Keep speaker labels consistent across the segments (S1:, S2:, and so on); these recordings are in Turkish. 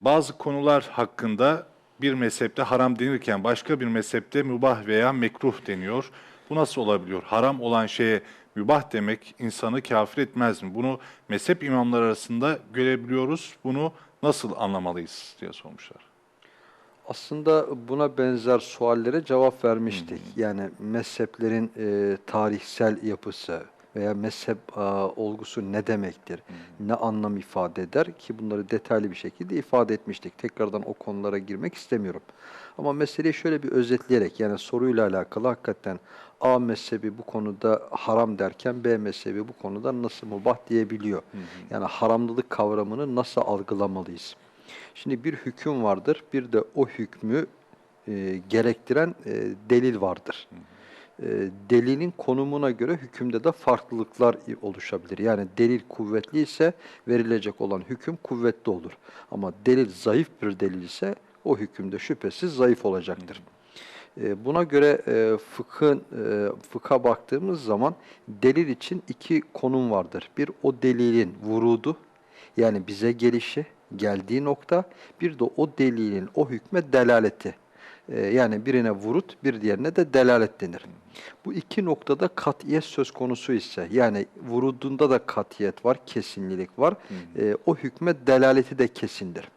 S1: Bazı konular hakkında bir mezhepte haram denirken başka bir mezhepte mübah veya mekruh deniyor. Bu nasıl olabiliyor? Haram olan şeye mübah demek insanı kafir etmez mi? Bunu mezhep imamları arasında görebiliyoruz. Bunu nasıl anlamalıyız diye sormuşlar.
S2: Aslında buna benzer suallere cevap vermiştik. Yani mezheplerin e, tarihsel yapısı veya mezhep a, olgusu ne demektir, ne anlam ifade eder ki bunları detaylı bir şekilde ifade etmiştik. Tekrardan o konulara girmek istemiyorum. Ama meseleyi şöyle bir özetleyerek yani soruyla alakalı hakikaten A mezhebi bu konuda haram derken B mezhebi bu konuda nasıl mubah diyebiliyor. Yani haramlılık kavramını nasıl algılamalıyız? Şimdi bir hüküm vardır, bir de o hükmü e, gerektiren e, delil vardır. E, delilin konumuna göre hükümde de farklılıklar oluşabilir. Yani delil kuvvetli ise verilecek olan hüküm kuvvetli olur. Ama delil zayıf bir delil ise o hükümde şüphesiz zayıf olacaktır. E, Buna göre e, fıkhın, e, fıkha baktığımız zaman delil için iki konum vardır. Bir o delilin vurudu yani bize gelişi, geldiği nokta, bir de o delilin o hükme delaleti. E, yani birine vurut, bir diğerine de delalet denir. Bu iki noktada katiyet söz konusu ise yani vurudunda da katiyet var, kesinlilik var. E, o hükme delaleti de kesindir.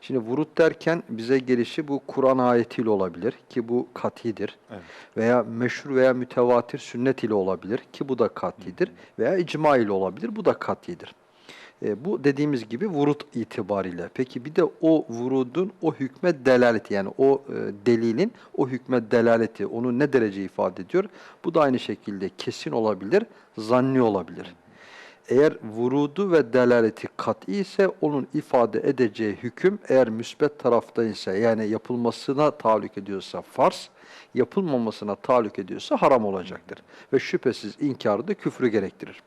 S2: Şimdi vurut derken bize gelişi bu Kur'an ayetiyle olabilir ki bu katidir.
S1: Evet.
S2: Veya meşhur veya mütevatir sünnet ile olabilir ki bu da katidir. Veya icma ile olabilir bu da katidir. E, bu dediğimiz gibi vurut itibariyle. Peki bir de o vurudun o hükme delaleti yani o e, delilin o hükme delaleti onu ne derece ifade ediyor? Bu da aynı şekilde kesin olabilir, zanni olabilir. Eğer vurudu ve delaleti kat'i ise onun ifade edeceği hüküm eğer müsbet tarafta ise yani yapılmasına tahallük ediyorsa farz, yapılmamasına tahallük ediyorsa haram olacaktır. Ve şüphesiz inkarı da küfrü gerektirir.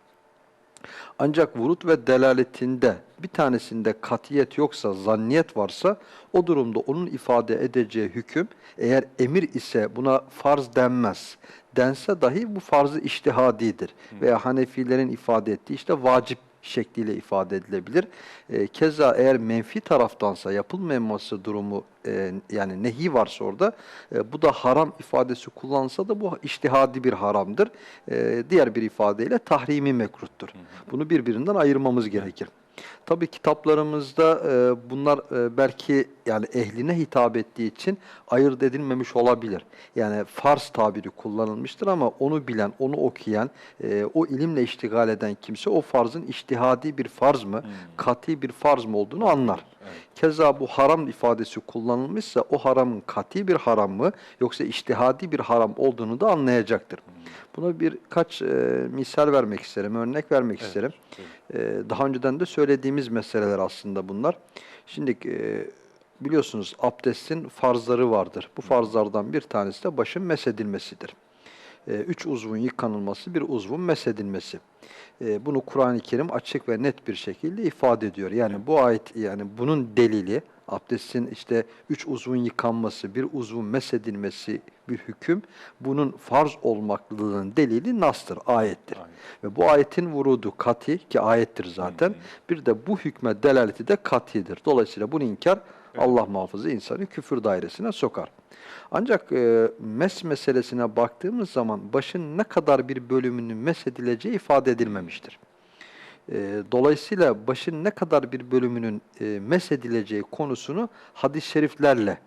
S2: Ancak vurut ve delaletinde bir tanesinde katiyet yoksa, zanniyet varsa o durumda onun ifade edeceği hüküm eğer emir ise buna farz denmez. Dense dahi bu farzı iştihadidir. Veya Hanefilerin ifade ettiği işte vacip şekliyle ifade edilebilir. E, keza eğer menfi taraftansa yapılmaması durumu e, yani nehi varsa orada e, bu da haram ifadesi kullansa da bu iştihadi bir haramdır. E, diğer bir ifadeyle tahrimi mekruhtur. Bunu birbirinden ayırmamız gerekir. Tabii kitaplarımızda e, bunlar e, belki yani ehline hitap ettiği için ayırt edilmemiş olabilir. Yani farz tabiri kullanılmıştır ama onu bilen, onu okuyan, e, o ilimle iştigal eden kimse o farzın iştihadi bir farz mı, kati bir farz mı olduğunu anlar. Keza bu haram ifadesi kullanılmışsa o haramın kati bir haram mı yoksa iştihadi bir haram olduğunu da anlayacaktır. Buna birkaç e, misal vermek isterim, örnek vermek isterim. E, daha önceden de söylediğimiz meseleler aslında bunlar. Şimdi e, biliyorsunuz abdestin farzları vardır. Bu farzlardan bir tanesi de başın mesedilmesidir. E, üç uzvun yıkanılması, bir uzvun mesedilmesi. E, bunu Kur'an-ı Kerim açık ve net bir şekilde ifade ediyor. Yani bu ayet yani bunun delili abdestin işte üç uzvun yıkanması, bir uzvun mesedilmesi bir hüküm. Bunun farz olmaklılığının delili nastır, ayettir. Ve bu ayetin vurudu kati ki ayettir zaten. Bir de bu hükme delaleti de katidir. Dolayısıyla bunu inkar Allah muhafızı insanı küfür dairesine sokar. Ancak e, mes meselesine baktığımız zaman başın ne kadar bir bölümünün mesedileceği ifade edilmemiştir. E, dolayısıyla başın ne kadar bir bölümünün e, mesedileceği konusunu hadis-i şeriflerle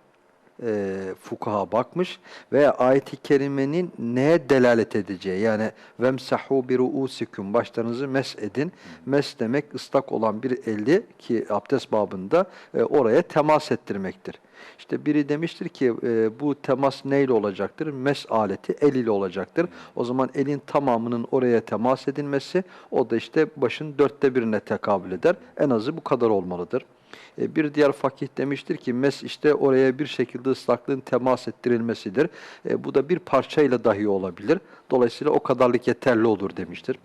S2: e, fukaha bakmış ve ayet-i kerimenin neye delalet edeceği yani vemsahu bi ruusikum başlarınızı mes edin. Mes demek ıslak olan bir eli ki abdest babında e, oraya temas ettirmektir. İşte biri demiştir ki e, bu temas neyle olacaktır? Mes aleti el ile olacaktır. O zaman elin tamamının oraya temas edilmesi o da işte başın dörtte birine tekabül eder. En azı bu kadar olmalıdır. E, Bir diğer fakih demiştir ki mes işte oraya bir şekilde ıslaklığın temas ettirilmesidir. E, bu da bir parçayla dahi olabilir. Dolayısıyla o kadarlık yeterli olur demiştir.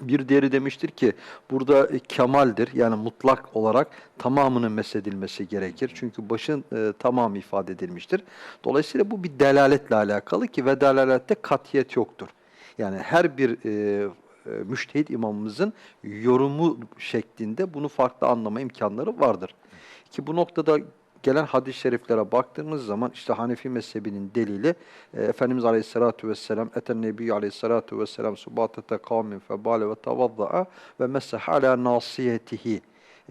S2: Bir diğeri demiştir ki burada e, kemaldir yani mutlak olarak tamamının mesedilmesi gerekir. Çünkü başın e, tamamı ifade edilmiştir. Dolayısıyla bu bir delaletle alakalı ki ve delalette katiyet yoktur. Yani her bir e, müştehit imamımızın yorumu şeklinde bunu farklı anlama imkanları vardır. Ki bu noktada gelen hadis-i şeriflere baktığımız zaman işte Hanefi mezhebinin delili e, Efendimiz Aleyhisselatü Vesselam eten Nebi Aleyhisselatü Vesselam subatete kavmin febale ve tavadda'a ve mesaha ala nasiyetihi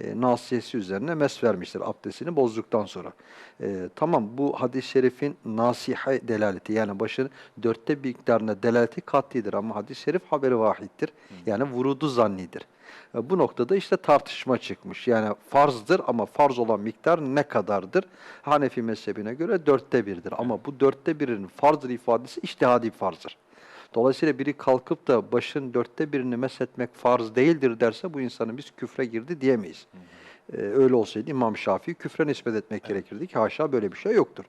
S2: e, nasiyesi üzerine mes vermiştir abdestini bozduktan sonra. E, tamam bu hadis-i şerifin nasihe delaleti yani başın dörtte bir miktarına delaleti katlidir ama hadis-i şerif haberi vahittir. Yani vurudu zannidir. E, Bu noktada işte tartışma çıkmış. Yani farzdır ama farz olan miktar ne kadardır? Hanefi mezhebine göre dörtte birdir. Ama bu dörtte birinin farzdır ifadesi iştihadi farzdır. Dolayısıyla biri kalkıp da başın dörtte birini meshetmek farz değildir derse bu insanın biz küfre girdi diyemeyiz. Ee, öyle olsaydı İmam Şafii küfre nispet etmek gerekirdi ki haşa böyle bir şey yoktur.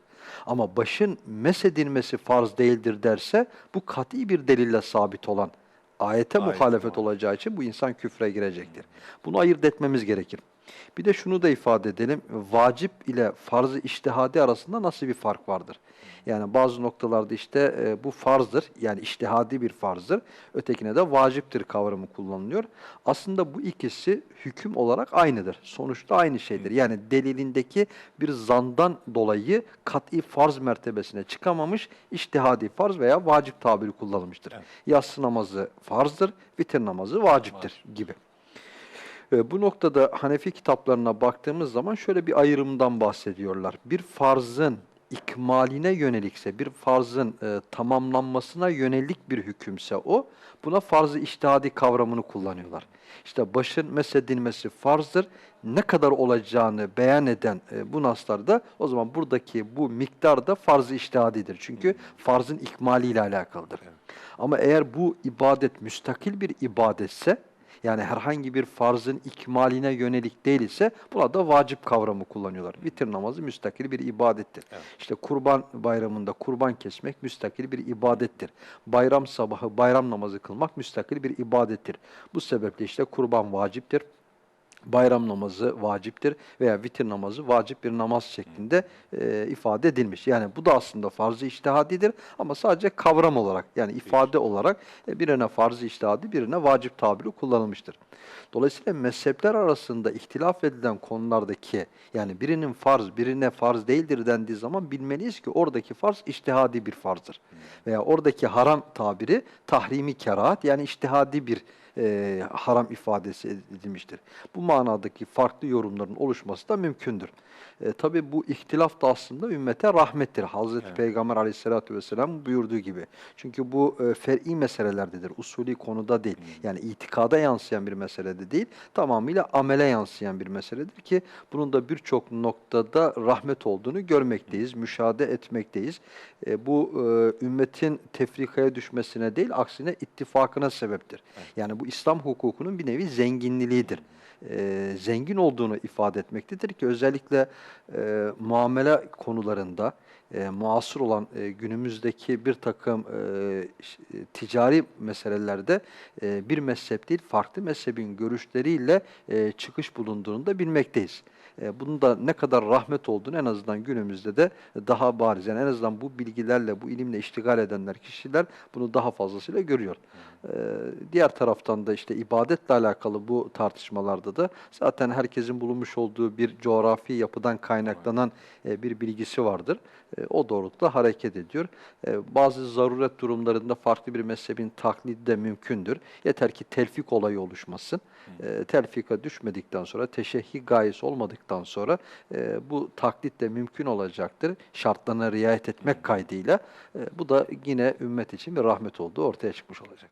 S2: Ama başın mesedilmesi farz değildir derse bu kat'i bir delille sabit olan ayete
S1: Ayet
S2: muhalefet
S1: var.
S2: olacağı için bu insan küfre girecektir. Bunu ayırt etmemiz gerekir. Bir de şunu da ifade edelim. Vacip ile farz-ı iştihadi arasında nasıl bir fark vardır? Yani bazı noktalarda işte e, bu farzdır. Yani iştihadi bir farzdır. Ötekine de vaciptir kavramı kullanılıyor. Aslında bu ikisi hüküm olarak aynıdır. Sonuçta aynı şeydir. Yani delilindeki bir zandan dolayı kat'i farz mertebesine çıkamamış iştihadi farz veya vacip tabiri kullanılmıştır.
S1: Evet.
S2: Yatsı namazı farzdır, vitir namazı vaciptir gibi. E, Bu noktada Hanefi kitaplarına baktığımız zaman şöyle bir ayrımdan bahsediyorlar. Bir farzın ikmaline yönelikse, bir farzın e, tamamlanmasına yönelik bir hükümse o, buna farz-ı iştihadi kavramını kullanıyorlar. İşte başın mesedilmesi farzdır. Ne kadar olacağını beyan eden e, bu naslarda o zaman buradaki bu miktar da farz-ı iştihadidir. Çünkü farzın ikmaliyle alakalıdır. Ama eğer bu ibadet müstakil bir ibadetse, yani herhangi bir farzın ikmaline yönelik değil ise buna da vacip kavramı kullanıyorlar. Vitir namazı müstakil bir ibadettir. İşte kurban bayramında kurban kesmek müstakil bir ibadettir. Bayram sabahı bayram namazı kılmak müstakil bir ibadettir. Bu sebeple işte kurban vaciptir. Bayram namazı vaciptir veya vitir namazı vacip bir namaz şeklinde e, ifade edilmiş. Yani bu da aslında farz-ı iştihadidir ama sadece kavram olarak yani ifade olarak e, birine farz-ı iştihadi birine vacip tabiri kullanılmıştır. Dolayısıyla mezhepler arasında ihtilaf edilen konulardaki yani birinin farz birine farz değildir dendiği zaman bilmeliyiz ki oradaki farz iştihadi bir farzdır. Veya oradaki haram tabiri tahrimi kerahat yani iştihadi bir e, haram ifadesi edilmiştir. Bu manadaki farklı yorumların oluşması da mümkündür. E, Tabi bu ihtilaf da aslında ümmete rahmettir. Hazreti
S1: Evet.
S2: Peygamber aleyhissalatü vesselam buyurduğu gibi. Çünkü bu e, fer'i meselelerdedir. Usulü konuda değil. Yani itikada yansıyan bir meselede değil. Tamamıyla amele yansıyan bir meseledir ki bunun da birçok noktada rahmet olduğunu görmekteyiz, müşahede etmekteyiz. E, bu e, ümmetin tefrikaya düşmesine değil, aksine ittifakına sebeptir. Yani bu İslam hukukunun bir nevi zenginliğidir. E, zengin olduğunu ifade etmektedir ki özellikle e, muamele konularında e, muasır olan e, günümüzdeki bir takım e, e, ticari meselelerde e, bir mezhep değil farklı mezhebin görüşleriyle e, çıkış bulunduğunu da bilmekteyiz. E, bunun da ne kadar rahmet olduğunu en azından günümüzde de daha bariz. Yani en azından bu bilgilerle, bu ilimle iştigal edenler, kişiler bunu daha fazlasıyla görüyor. E, diğer taraftan da işte ibadetle alakalı bu tartışmalarda da zaten herkesin bulunmuş olduğu bir coğrafi yapıdan kaynaklanan e, bir bilgisi vardır. O doğrultuda hareket ediyor. Bazı zaruret durumlarında farklı bir mezhebin taklidi de mümkündür. Yeter ki telfik olayı oluşmasın. Telfika düşmedikten sonra, teşehhi gayesi olmadıktan sonra e, bu taklit de mümkün olacaktır. Şartlarına riayet etmek kaydıyla. E, bu da yine ümmet için bir rahmet olduğu ortaya çıkmış olacak.